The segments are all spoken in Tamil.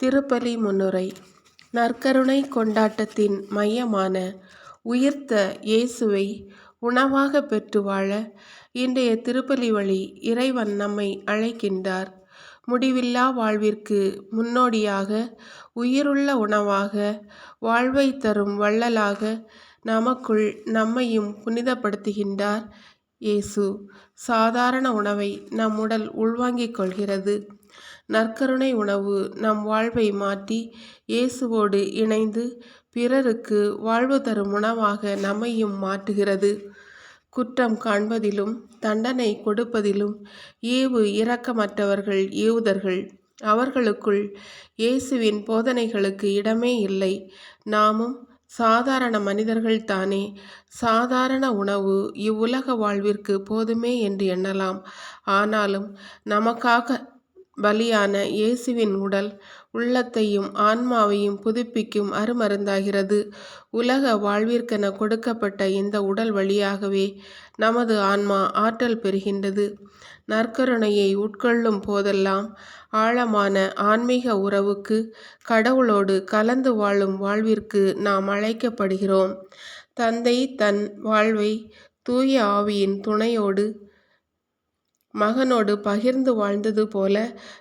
திருப்பலி முன்னுரை. நற்கருணை கொண்டாட்டத்தின் மையமான உயிர்த்த இயேசுவை உணவாக பெற்று வாழ இன்றைய திருப்பலி வழி இறைவன் நம்மை அழைக்கின்றார். முடிவில்லா வாழ்விற்கு முன்னோடியாக உயிருள்ள உணவாக வாழ்வை தரும் வள்ளலாக நமக்குள் நம்மையும் புனிதப்படுத்துகின்றார் இயேசு சாதாரண உணவை நம் உடல் உள்வாங்கிக் கொள்கிறது. நற்கருணை உணவு நம் வாழ்வை மாற்றி இயேசுவோடு இணைந்து பிறருக்கு வாழ்வு தரும் உணவாக நம்மையும் மாற்றுகிறது. குற்றம் காண்பதிலும் தண்டனை கொடுப்பதிலும் ஈவு இரக்கமற்றவர்கள் ஏவுதர்கள் அவர்களுக்குள் இயேசுவின் போதனைகளுக்கு இடமே இல்லை. நாமும் சாதாரண மனிதர்கள் தானே. சாதாரண உணவு இவ்வுலக வாழ்விற்கு போதுமே என்று எண்ணலாம். ஆனாலும் நமக்காக பலியான இயேசுவின் உடல் உள்ளத்தையும் ஆன்மாவையும் புதுப்பிக்கும் அருமருந்தாகிறது. உலக வாழ்விற்கென கொடுக்கப்பட்ட இந்த உடல் வழியாகவே நமது ஆன்மா ஆற்றல் பெறுகின்றது. நற்கருணையை உட்கொள்ளும் போதெல்லாம் ஆழமான ஆன்மீக உறவுக்கு கடவுளோடு கலந்து வாழும் வாழ்விற்கு நாம் அழைக்கப்படுகிறோம். தந்தை தன் வாழ்வை தூய ஆவியின் துணையோடு மகனோடு பகிர்ந்து வாழ்ந்தது போல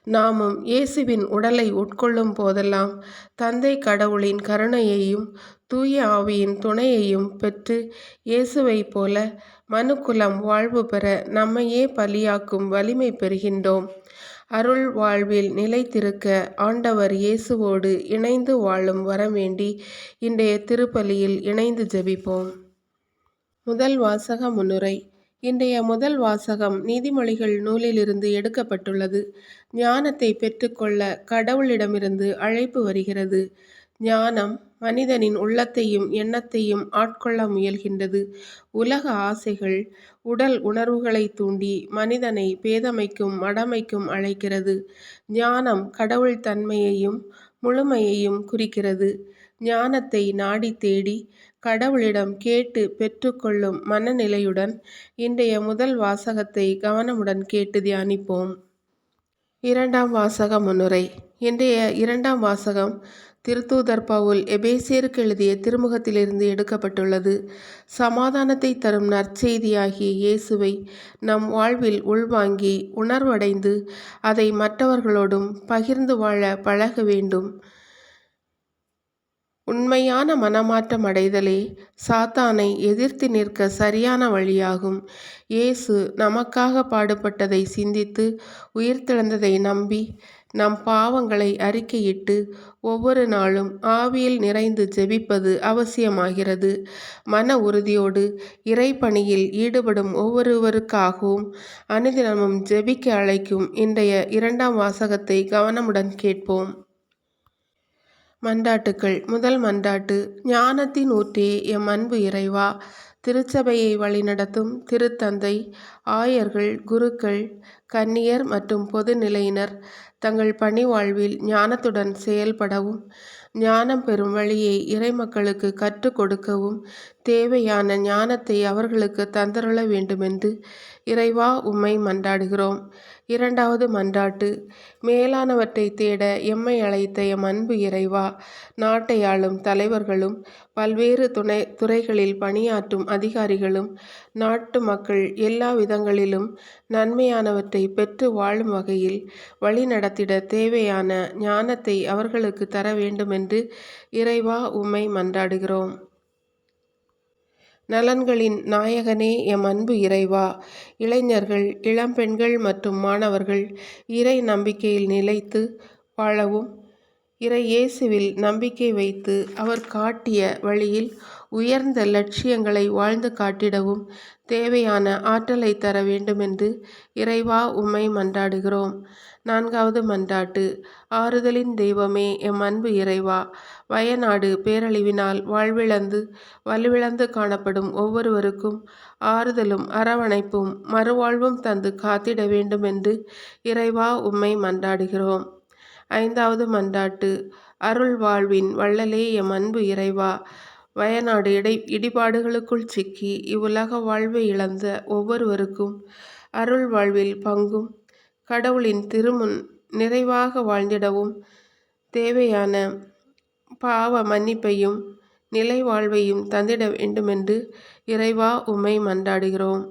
நாமும் இயேசுவின் உடலை உட்கொள்ளும் போதெல்லாம் தந்தை கடவுளின் கருணையையும் தூய ஆவியின் துணையையும் பெற்று இயேசுவைப் போல மனுக்குலம் வாழ்வு பெற நம்மையே பலியாக்கும் வலிமை பெறுகின்றோம். அருள் வாழ்வில் நிலைத்திருக்க ஆண்டவர் இயேசுவோடு இணைந்து வாழும் வரவேண்டி இன்றைய திருப்பலியில் இணைந்து ஜெபிப்போம். முதல் வாசக முன்னுரை இன்றைய முதல் வாசகம் நீதிமொழிகள் நூலிலிருந்து எடுக்கப்பட்டுள்ளது. ஞானத்தை பெற்றுக்கொள்ள கடவுளிடமிருந்து அழைப்பு வருகிறது. ஞானம் மனிதனின் உள்ளத்தையும் எண்ணத்தையும் ஆட்கொள்ள முயல்கின்றது. உலக ஆசைகள் உடல் உணர்வுகளை தூண்டி மனிதனை பேதமைக்கும் மடமைக்கும் அழைக்கிறது. ஞானம் கடவுள் தன்மையையும் முழுமையையும் குறிக்கிறது. ஞானத்தை நாடி தேடி கடவுளிடம் கேட்டு பெற்றுக்கொள்ளும் மனநிலையுடன் இன்றைய முதல் வாசகத்தை கவனமுடன் கேட்டு தியானிப்போம். இரண்டாம் வாசக முன்னுரை. இன்றைய இரண்டாம் வாசகம் திருத்தூதர் பவுல் எபேசியருக்கு எழுதிய திருமுகத்திலிருந்து எடுக்கப்பட்டுள்ளது. சமாதானத்தை தரும் நற்செய்தியாகிய இயேசுவை நம் வாழ்வில் உள்வாங்கி உணர்வடைந்து அதை மற்றவர்களோடும் பகிர்ந்து வாழ பழக வேண்டும். உண்மையான மனமாற்றம் அடைதலே சாத்தானை எதிர்த்து நிற்க சரியான வழியாகும். இயேசு நமக்காக பாடுபட்டதை சிந்தித்து உயிர்த்தெழுந்ததை நம்பி நம் பாவங்களை அறிக்கையிட்டு ஒவ்வொரு நாளும் ஆவியில் நிறைந்து ஜெபிப்பது அவசியமாகிறது. மன உறுதியோடு இறைப்பணியில் ஈடுபடும் ஒவ்வொருவருக்காகவும் அனுதினமும் ஜெபிக்க அழைக்கும் இன்றைய இரண்டாம் வாசகத்தை கவனமுடன் கேட்போம். மன்றாட்டுக்கள் முதல் மன்றாட்டு ஞானத்தின் ஊற்றே எம் அன்பு இறைவா. திருச்சபையை வழிநடத்தும் திருத்தந்தை ஆயர்கள் குருக்கள் கன்னியர் மற்றும் பொதுநிலையினர் தங்கள் பணி வாழ்வில் ஞானத்துடன் செயல்படவும் ஞானம் பெறும் வழியை இறைமக்களுக்கு கற்றுக் கொடுக்கவும் தேவையான ஞானத்தை அவர்களுக்கு தந்தருள வேண்டுமென்று இறைவா உம்மை மன்றாடுகிறோம். இரண்டாவது மன்றாட்டு மேலானவற்றை தேட எம்மை அழைத்த எம் அன்பு இறைவா நாட்டை ஆளும் தலைவர்களும் பல்வேறு துணை துறைகளில் பணியாற்றும் அதிகாரிகளும் நாட்டு மக்கள் எல்லா விதங்களிலும் நன்மையானவற்றை பெற்று வாழும் வகையில் வழிநடத்திட தேவையான ஞானத்தை அவர்களுக்கு தர வேண்டுமென்று இறைவா உம்மை மன்றாடுகிறோம். நலன்களின் நாயகனே எம் அன்பு இறைவா! இளைஞர்கள் இளம்பெண்கள் மற்றும் மாணவர்கள் இறை நம்பிக்கையில் நிலைத்து வாழவும் இறை இயேசுவில் நம்பிக்கை வைத்து அவர் காட்டிய வழியில் உயர்ந்த லட்சியங்களை வாழ்ந்து காட்டிடவும் தேவையான ஆற்றலை தர வேண்டுமென்று இறைவா உம்மை மன்றாடுகிறோம். நான்காவது மன்றாட்டு ஆறுதலின் தெய்வமே எம் அன்பு இறைவா. வயநாடு பேரழிவினால் வாழ்விழந்து வலுவிழந்து காணப்படும் ஒவ்வொருவருக்கும் ஆறுதலும் அரவணைப்பும் மறுவாழ்வும் தந்து காத்திட வேண்டுமென்று இறைவா உம்மை மன்றாடுகிறோம். ஐந்தாவது மன்றாட்டு அருள் வாழ்வின் வள்ளலே எம் அன்பு இறைவா. வயநாடு இடை இடிபாடுகளுக்குள் சிக்கி இவ்வுலக வாழ்வை இழந்த ஒவ்வொருவருக்கும் அருள் வாழ்வில் பங்கும் கடவுளின் திருமுன் நிறைவாக வாழ்ந்திடவும் தேவையான பாவ மன்னிப்பையும் நிலை வாழ்வையும் தந்திட வேண்டுமென்று இறைவா உம்மை மன்றாடுகிறோம்.